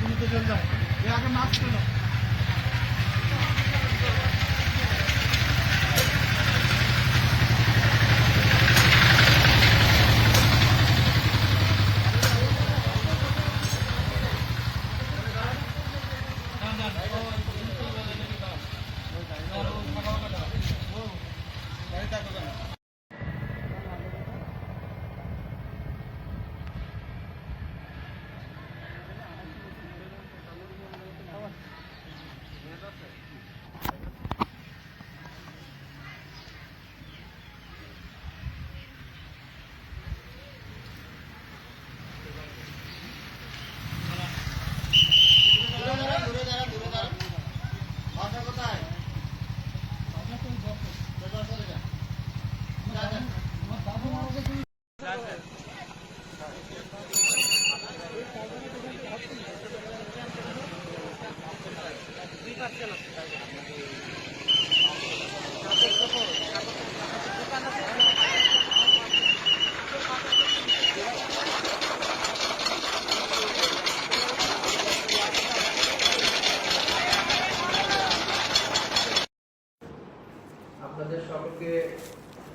তুমি তো চল যাও এ আগে মাস্ক পেল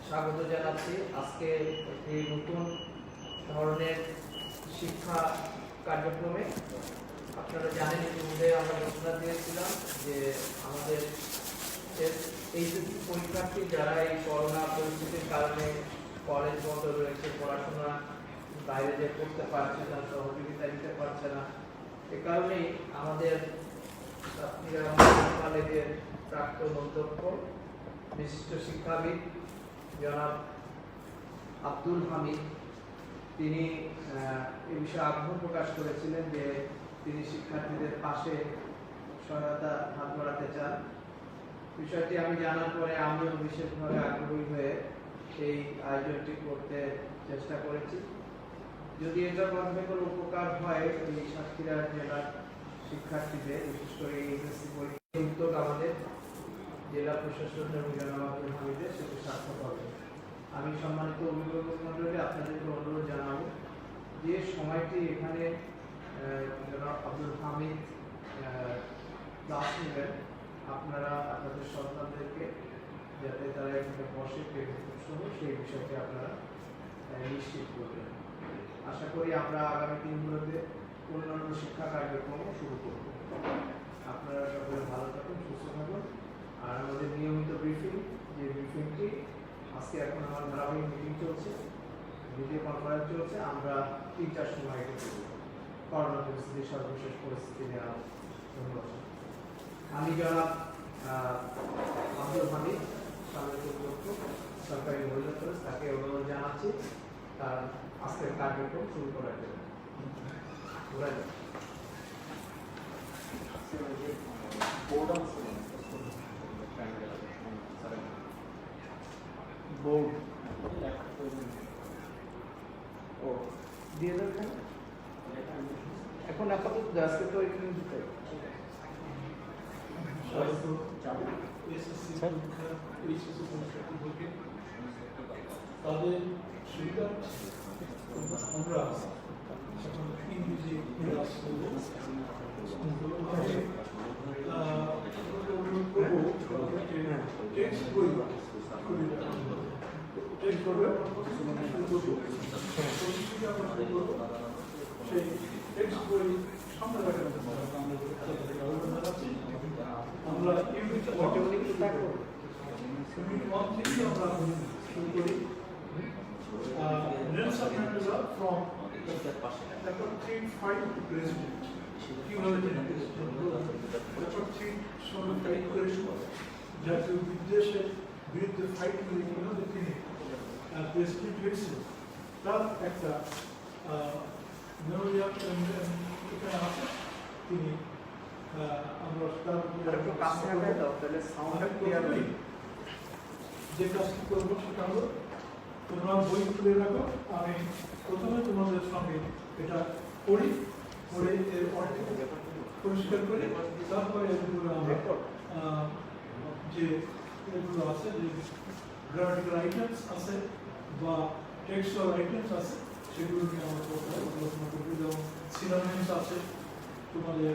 স্বাগত জানাচ্ছি। আজকে একটি নতুন ধরনের শিক্ষা কার্যক্রমে। আপনারা জানেন ইতিমধ্যে আমরা ঘোষণা দিয়েছিলাম যে আমাদের এইচএসসি পরীক্ষার্থী যারা এই করোনা পরিস্থিতির কারণে কলেজ বন্ধ রয়েছে, পড়াশোনা বাইরে যে করতে পারছে না, সহযোগিতা দিতে পারছে না, এ কারণেই আমাদের ছাত্রীরা কলেজের প্রাক্তন অধ্যক্ষ বিশিষ্ট শিক্ষাবিদ জনাব আব্দুল হামিদ। তিনি এ বিষয়ে আগ্রহ প্রকাশ করেছিলেন যে তিনি শিক্ষার্থীদের পাশে সহায়তা হাত বাড়াতে চান। বিষয়টি আমি জানার পরে আমিও বিশেষভাবে আগ্রহী হয়ে এই আয়োজনটি করতে চেষ্টা করেছি। যদি এটার মাধ্যমে কোনো উপকার হয়, এই সাতক্ষীরা জেলার শিক্ষার্থীদের, বিশেষ করে এইচএসসি পরীক্ষা জেলা প্রশাসন এবং জনাব আব্দুল হামিদের সেটি সার্থক হবে আমি সম্মানিত অভিভাবক মন্ডলী আপনাদেরকে অনুরোধ জানাব যে সময়টি এখানে আব্দুল হামিদ ক্লাস নেবেন। আপনারা, আপনাদের সন্তানদেরকে যাতে তারা এখানে বসে সহ সেই বিষয়টি আপনারা নিশ্চিত করবেন। আশা করি আমরা আগামী দিনগুলোতে অন্যান্য শিক্ষা কার্যক্রমও শুরু করব। আপনারা সকলে ভালো থাকুন, সুস্থ থাকুন। আর আমাদের নিয়মিত ব্রিফিং যে ব্রিফিংটি আজকে এখন আমার ধারাবাহিক মিটিং চলছে ভিডিও কনফারেন্স চলছে, আমরা তিনটার সময় করোনা পরিস্থিতি সর্বশেষ পরিস্থিতি নেওয়া ধন্যবাদ। আমি জনাব আব্দুল হামিদ সামনে অধ্যক্ষ সরকারি মহিলা কলেজ, তাকে অনুরোধ জানাচ্ছি তার আজকের কার্যক্রম শুরু করার জন্য। যাক। বোর্ড ও দিয়ে দেবেন এখন। আপাতত আজকে তো এখানে দিতে তাদের সুবিধা আমরা ক্লাস করবো আহ, অনুরোধ করবো যে টেক্সট বই টেক্সট করবে শুরু করবো পরিস্থিতি আমরা শুরু করবো সেই টেক্সট বই সামনে রাখার জন্য আমরা জানাচ্ছি আমরা ইউনিট মোটামুটি থাকবো ইউনিট ওয়ান থেকে আমরা শুরু করি uh, Nelson Mandela from chapter 3 5 president. কীভাবে তিনি চ্যাপ্টার 3 সঙ্গে ফাইট করে জাতীয় বিদ্বেষের বিরুদ্ধে ফাইট করে তিনি তার একটা মেমোরিয়াল এখানে আছে তিনি আমরা কাছে তাহলে সাউন্ডটা ক্লিয়ার হবে যে কাজটি করব সেটা হলো তোমরা বই খুলে রাখো আমি প্রথমে তোমাদের সঙ্গে এটা পড়ি পড়ে এর অর্থ পরিষ্কার করে তারপরে এগুলো আমরা যে এগুলো আছে যে গ্রামাটিক্যাল আইটেমস আছে বা টেক্সচুয়াল আইটেমস আছে সেগুলো নিয়ে আমরা আলোচনা করব যেমন সিনোনিমস আছে তোমাদের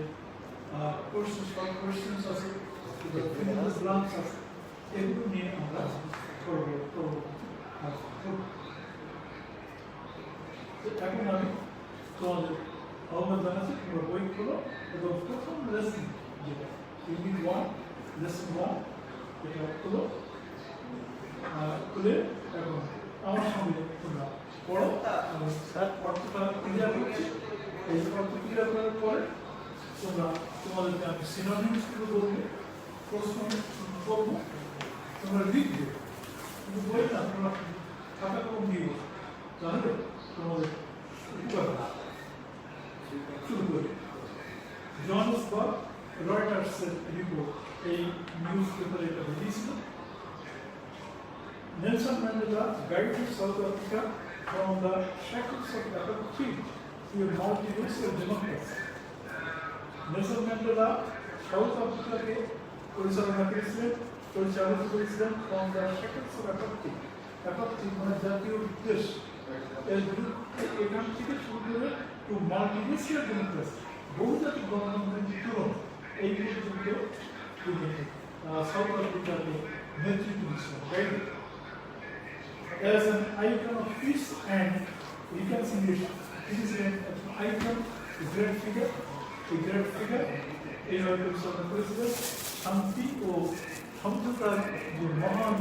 কোশ্চেন শর্ট কোশ্চেন্স আছে ব্লাঙ্কস আছে এগুলো নিয়ে আমরা করব। তো এখন আমি তোমাদের আহ্বান জানাচ্ছি তোমরা বই খোলো এবং প্রথম লেসন যেটা ইউনিট ওয়ান লেসন ওয়ান এটা আহ, খুলে এখন আমার সঙ্গে তোমরা পড়ো স্যার অর্থটা ক্লিয়ার করছি? এই অর্থ ক্লিয়ার করার পরে তোমরা তোমাদেরকে আমি সিনোনিমসগুলো বলব প্রশ্ন করব তোমরা লিখবে। কিন্তু বই না তোমরা খাতা কম দিও তাহলে তোমাদের উপকার হবে। শুরু করি জনসবার্গ রয়টার্সের রিপোর্ট এই নিউজ পেপারে এটা বেরিয়েছিল Nelson Mandela guided South Africa from the shackles of apartheid to a multiracial democracy. Nelson Mandela South আফ্রিকাকে পরিচালনা করেছিলেন পরিচালিত করেছিলেন from the shackles of apartheid apartheid মানে জাতীয় বিদ্বেষ এর বিরুদ্ধে এখান থেকে শুরু করে টু মাল্টিনেশিয়াল ডেমোক্রেসি বহুজাতিক গণতন্ত্রের বিতরণ এই পর্যন্ত তিনি সাউথ আফ্রিকাকে নেতৃত্ব দিচ্ছিলেন guide as an icon of peace and reconciliation. It is an icon, a great figure, a great figure. এই হয়তো প্রেসিডেন্ট শান্তি ও সমঝোতার যে মহান